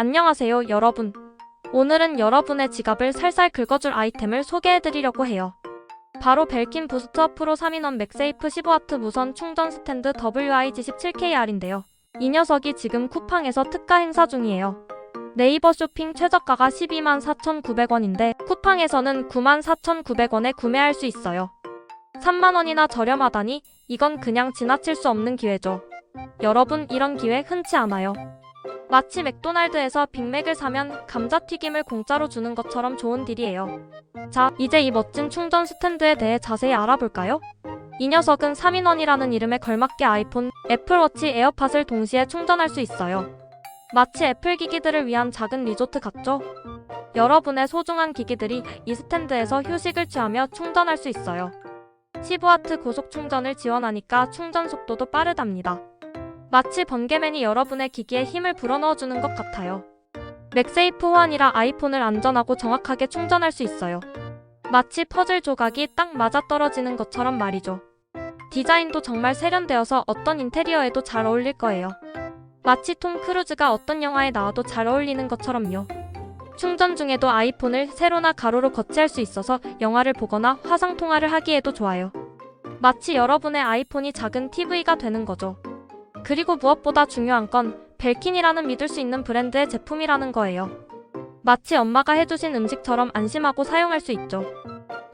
안녕하세요, 여러분. 오늘은 여러분의 지갑을 살살 긁어줄 아이템을 소개해드리려고 해요. 바로 벨킨 부스트 프로 3인원 맥세이프 15W 무선 충전 스탠드 WIG17KR인데요. 이 녀석이 지금 쿠팡에서 특가 행사 중이에요. 네이버 쇼핑 최저가가 12만 4,900원인데 쿠팡에서는 9만 4,900원에 구매할 수 있어요. 3만 원이나 저렴하다니 이건 그냥 지나칠 수 없는 기회죠. 여러분 이런 기회 흔치 않아요. 마치 맥도날드에서 빅맥을 사면 감자튀김을 공짜로 주는 것처럼 좋은 딜이에요. 자, 이제 이 멋진 충전 스탠드에 대해 자세히 알아볼까요? 이 녀석은 3인원이라는 이름에 걸맞게 아이폰, 애플워치 에어팟을 동시에 충전할 수 있어요. 마치 애플 기기들을 위한 작은 리조트 같죠? 여러분의 소중한 기기들이 이 스탠드에서 휴식을 취하며 충전할 수 있어요. 15W 고속 충전을 지원하니까 충전 속도도 빠르답니다. 마치 번개맨이 여러분의 기기에 힘을 불어넣어주는 것 같아요. 맥세이프 호환이라 아이폰을 안전하고 정확하게 충전할 수 있어요. 마치 퍼즐 조각이 딱 맞아떨어지는 것처럼 말이죠. 디자인도 정말 세련되어서 어떤 인테리어에도 잘 어울릴 거예요. 마치 톰 크루즈가 어떤 영화에 나와도 잘 어울리는 것처럼요. 충전 중에도 아이폰을 세로나 가로로 거치할 수 있어서 영화를 보거나 화상 통화를 하기에도 좋아요. 마치 여러분의 아이폰이 작은 TV가 되는 거죠. 그리고 무엇보다 중요한 건 벨킨이라는 믿을 수 있는 브랜드의 제품이라는 거예요. 마치 엄마가 해주신 음식처럼 안심하고 사용할 수 있죠.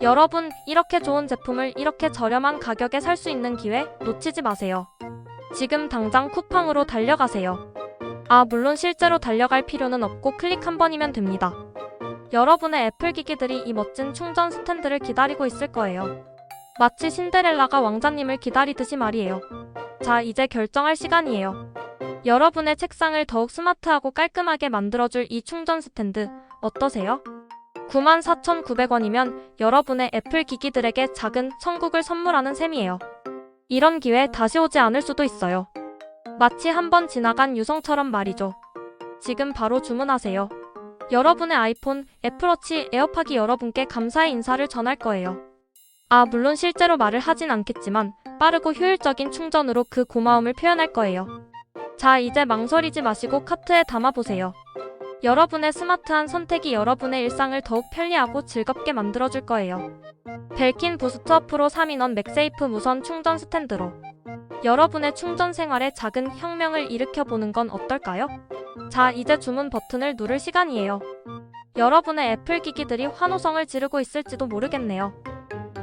여러분, 이렇게 좋은 제품을 이렇게 저렴한 가격에 살 수 있는 기회 놓치지 마세요. 지금 당장 쿠팡으로 달려가세요. 아, 물론 실제로 달려갈 필요는 없고 클릭 한 번이면 됩니다. 여러분의 애플 기기들이 이 멋진 충전 스탠드를 기다리고 있을 거예요. 마치 신데렐라가 왕자님을 기다리듯이 말이에요. 자, 이제 결정할 시간이에요. 여러분의 책상을 더욱 스마트하고 깔끔하게 만들어줄 이 충전 스탠드 어떠세요? 94,900원이면 여러분의 애플 기기들에게 작은 천국을 선물하는 셈이에요. 이런 기회 다시 오지 않을 수도 있어요. 마치 한 번 지나간 유성처럼 말이죠. 지금 바로 주문하세요. 여러분의 아이폰, 애플워치, 에어팟이 여러분께 감사의 인사를 전할 거예요. 아, 물론 실제로 말을 하진 않겠지만 빠르고 효율적인 충전으로 그 고마움을 표현할 거예요. 자, 이제 망설이지 마시고 카트에 담아보세요. 여러분의 스마트한 선택이 여러분의 일상을 더욱 편리하고 즐겁게 만들어줄 거예요. 벨킨 부스터 프로 3인원 맥세이프 무선 충전 스탠드로 여러분의 충전 생활에 작은 혁명을 일으켜보는 건 어떨까요? 자, 이제 주문 버튼을 누를 시간이에요. 여러분의 애플 기기들이 환호성을 지르고 있을지도 모르겠네요.